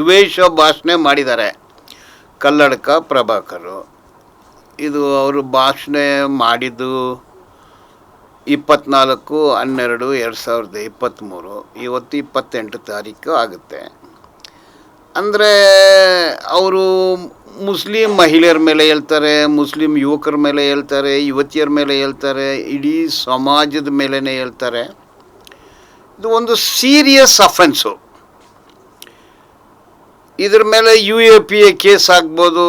ದ್ವೇಷ ಭಾಷಣೆ ಮಾಡಿದ್ದಾರೆ. ಕಲ್ಲಡ್ಕ ಪ್ರಭಾಕರು. ಇದು ಅವರು ಭಾಷಣ ಮಾಡಿದ್ದು ಇಪ್ಪತ್ನಾಲ್ಕು, ಹನ್ನೆರಡು, ಎರಡು ಸಾವಿರದ ಇಪ್ಪತ್ತ್ಮೂರು ಇವತ್ತು ಇಪ್ಪತ್ತೆಂಟು ತಾರೀಕು ಆಗುತ್ತೆ. ಅಂದರೆ ಅವರು ಮುಸ್ಲಿಂ ಮಹಿಳೆಯರ ಮೇಲೆ ಹೇಳ್ತಾರೆ, ಮುಸ್ಲಿಂ ಯುವಕರ ಮೇಲೆ ಹೇಳ್ತಾರೆ, ಯುವತಿಯರ ಮೇಲೆ ಹೇಳ್ತಾರೆ, ಇಡೀ ಸಮಾಜದ ಮೇಲೇ ಹೇಳ್ತಾರೆ. ಇದು ಒಂದು ಸೀರಿಯಸ್ ಅಫೆನ್ಸು ಇದ್ರ ಮೇಲೆ U A P A case ಆಗ್ಬೋದು.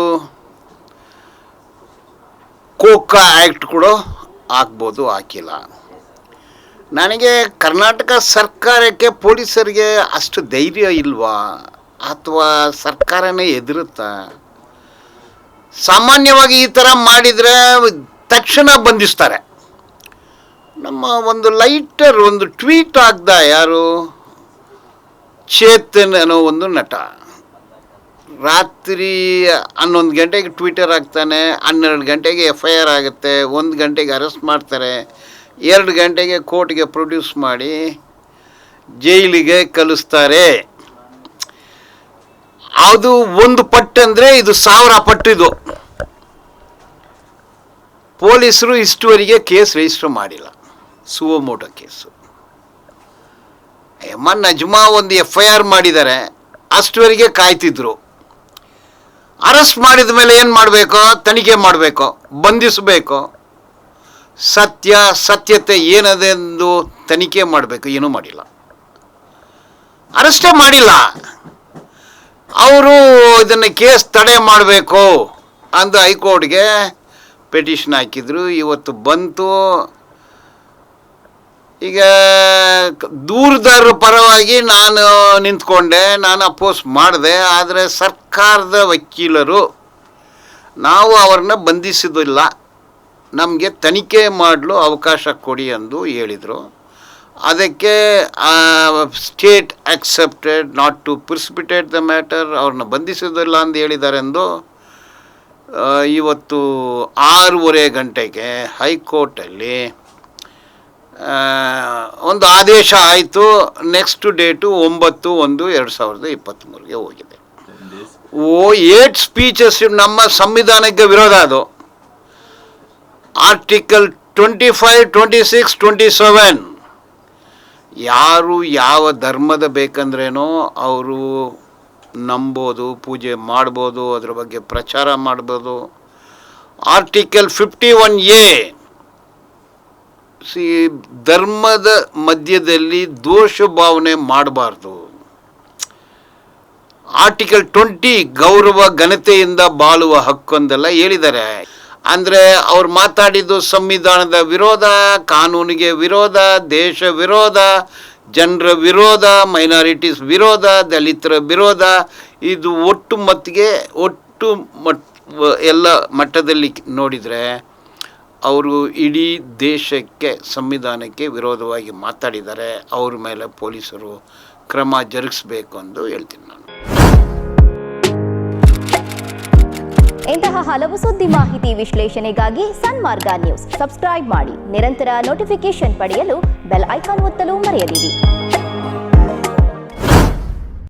ಕೋಕಾ ಆ್ಯಕ್ಟ್ ಕೂಡ ಆಗ್ಬೋದು, ಹಾಕಿಲ್ಲ. ನನಗೆ ಕರ್ನಾಟಕ ಸರ್ಕಾರಕ್ಕೆ ಪೊಲೀಸರಿಗೆ ಅಷ್ಟು ಧೈರ್ಯ ಇಲ್ವಾ? ಅಥವಾ ಸರ್ಕಾರನೇ ಎದುರುತ್ತಾ ಸಾಮಾನ್ಯವಾಗಿ ಈ ಥರ ಮಾಡಿದರೆ ತಕ್ಷಣ ಬಂಧಿಸ್ತಾರೆ. ನಮ್ಮ ಒಂದು ಲೈಟರ್ ಒಂದು ಟ್ವೀಟ್ ಆಗ್ದ ಯಾರು? ಚೇತನ್ ಅನ್ನೋ ಒಂದು ನಟ. ರಾತ್ರಿ ಹನ್ನೊಂದು ಗಂಟೆಗೆ ಟ್ವಿಟರ್ ಹಾಕ್ತಾನೆ, ಹನ್ನೆರಡು ಗಂಟೆಗೆ ಎಫ್ ಐ ಆರ್ ಆಗುತ್ತೆ, ಒಂದು ಗಂಟೆಗೆ ಅರೆಸ್ಟ್ ಮಾಡ್ತಾರೆ, ಎರಡು ಗಂಟೆಗೆ ಕೋರ್ಟ್ಗೆ ಪ್ರೊಡ್ಯೂಸ್ ಮಾಡಿ, ಜೈಲಿಗೆ ಕಲಿಸ್ತಾರೆ. ಅದು ಒಂದು ಪಟ್ಟು ಅಂದರೆ ಇದು ಸಾವಿರ ಇದು. ಪೊಲೀಸರು ಇಷ್ಟುವರೆಗೆ ಕೇಸ್ ರಿಜಿಸ್ಟರ್ ಮಾಡಿಲ್ಲ. Suo motu case. ಎಮ್ಮ ನಜ್ಮಾ ಒಂದು ಎಫ್ ಐ ಆರ್ ಮಾಡಿದ್ದಾರೆ, ಅಷ್ಟುವರೆಗೆ ಕಾಯ್ತಿದ್ರು. ಅರೆಸ್ಟ್ ಮಾಡಿದ ಮೇಲೆ ಏನು ಮಾಡಬೇಕು? ತನಿಖೆ ಮಾಡಬೇಕು, ಬಂಧಿಸಬೇಕು. ಸತ್ಯ, ಸತ್ಯತೆ ಏನದೆಂದು ತನಿಖೆ ಮಾಡಬೇಕು, ಏನೂ ಮಾಡಿಲ್ಲ. ಅರೆಸ್ಟೇ ಮಾಡಿಲ್ಲ. ಅವರು ಇದನ್ನು ಕೇಸ್ ತಡೆ ಮಾಡಬೇಕು ಅಂದು ಹೈಕೋರ್ಟ್ಗೆ ಪೆಟಿಷನ್ ಹಾಕಿದ್ರು. ಇವತ್ತು ಬಂತು. ಈಗ ದೂರದವ್ರ ಪರವಾಗಿ ನಾನು ನಿಂತ್ಕೊಂಡೆ, ನಾನು ಅಪೋಸ್ ಮಾಡಿದೆ, ಆದರೆ ಸರ್ಕಾರದ ವಕೀಲರು ನಾವು ಅವ್ರನ್ನ ಬಂಧಿಸಿದಿಲ್ಲ ನಮಗೆ ತನಿಖೆ ಮಾಡಲು ಅವಕಾಶ ಕೊಡಿ ಎಂದು ಹೇಳಿದರು. ಅದಕ್ಕೆ state accepted not to precipitate the matter ಅವ್ರನ್ನ ಬಂಧಿಸೋದಿಲ್ಲ ಅಂತ ಹೇಳಿದ್ದಾರೆ ಎಂದು ಇವತ್ತು ಆರೂವರೆ ಗಂಟೆಗೆ ಹೈಕೋರ್ಟಲ್ಲಿ ಒಂದು ಆದೇಶ ಆಯಿತು. ನೆಕ್ಸ್ಟ್ ಡೇಟು ಒಂಬತ್ತು ಒಂದು ಎರಡು ಸಾವಿರದ ಇಪ್ಪತ್ತ್ಮೂರಿಗೆ ಹೋಗಿದೆ. ಓ ಏಟ್ ಸ್ಪೀಚಸ್ ನಮ್ಮ ಸಂವಿಧಾನಕ್ಕೆ ವಿರೋಧ ಅದು. Article twenty five twenty six twenty seven ಯಾರು ಯಾವ ಧರ್ಮದ ಬೇಕಂದ್ರೇನೋ ಅವರು ನಂಬೋದು, ಪೂಜೆ ಮಾಡ್ಬೋದು, ಅದ್ರ ಬಗ್ಗೆ ಪ್ರಚಾರ ಮಾಡ್ಬೋದು. Article fifty one A C, ಧರ್ಮದ ಮಧ್ಯದಲ್ಲಿ ದೋಷ ಭಾವನೆ ಮಾಡಬಾರ್ದು. ಆರ್ಟಿಕಲ್ ಟ್ವೆಂಟಿ ಗೌರವ, ಘನತೆಯಿಂದ ಬಾಳುವ ಹಕ್ಕೊಂದೆಲ್ಲ ಹೇಳಿದ್ದಾರೆ. ಅಂದರೆ ಅವ್ರು ಮಾತಾಡಿದ್ದು ಸಂವಿಧಾನದ ವಿರೋಧ, ಕಾನೂನಿಗೆ ವಿರೋಧ, ದೇಶ ವಿರೋಧ, ಜನರ ವಿರೋಧ ಮೈನಾರಿಟೀಸ್ ವಿರೋಧ, ದಲಿತರ ವಿರೋಧ, ಇದು ಒಟ್ಟು ಮತ್ತಿಗೆ, ಒಟ್ಟು ಮಟ್, ಎಲ್ಲ ಮಟ್ಟದಲ್ಲಿ ನೋಡಿದರೆ ಅವರು ಇಡೀ ದೇಶಕ್ಕೆ, ಸಂವಿಧಾನಕ್ಕೆ ವಿರೋಧವಾಗಿ ಮಾತಾಡಿದ್ದಾರೆ. ಅವ್ರ ಮೇಲೆ ಪೊಲೀಸರು ಕ್ರಮ ಜರುಗಿಸಬೇಕು ಎಂದು ಹೇಳ್ತೀನಿ ನಾನು. ಇಂತಹ ಹಲವು ಸುದ್ದಿ ಮಾಹಿತಿ ವಿಶ್ಲೇಷಣೆಗಾಗಿ ಸನ್ಮಾರ್ಗ ನ್ಯೂಸ್. ಸಬ್ಸ್ಕ್ರೈಬ್ ಮಾಡಿ. ನಿರಂತರ ನೋಟಿಫಿಕೇಶನ್ ಪಡೆಯಲು ಬೆಲ್ ಐಕಾನ್ ಒತ್ತಲು ಮರೆಯದಿರಿ.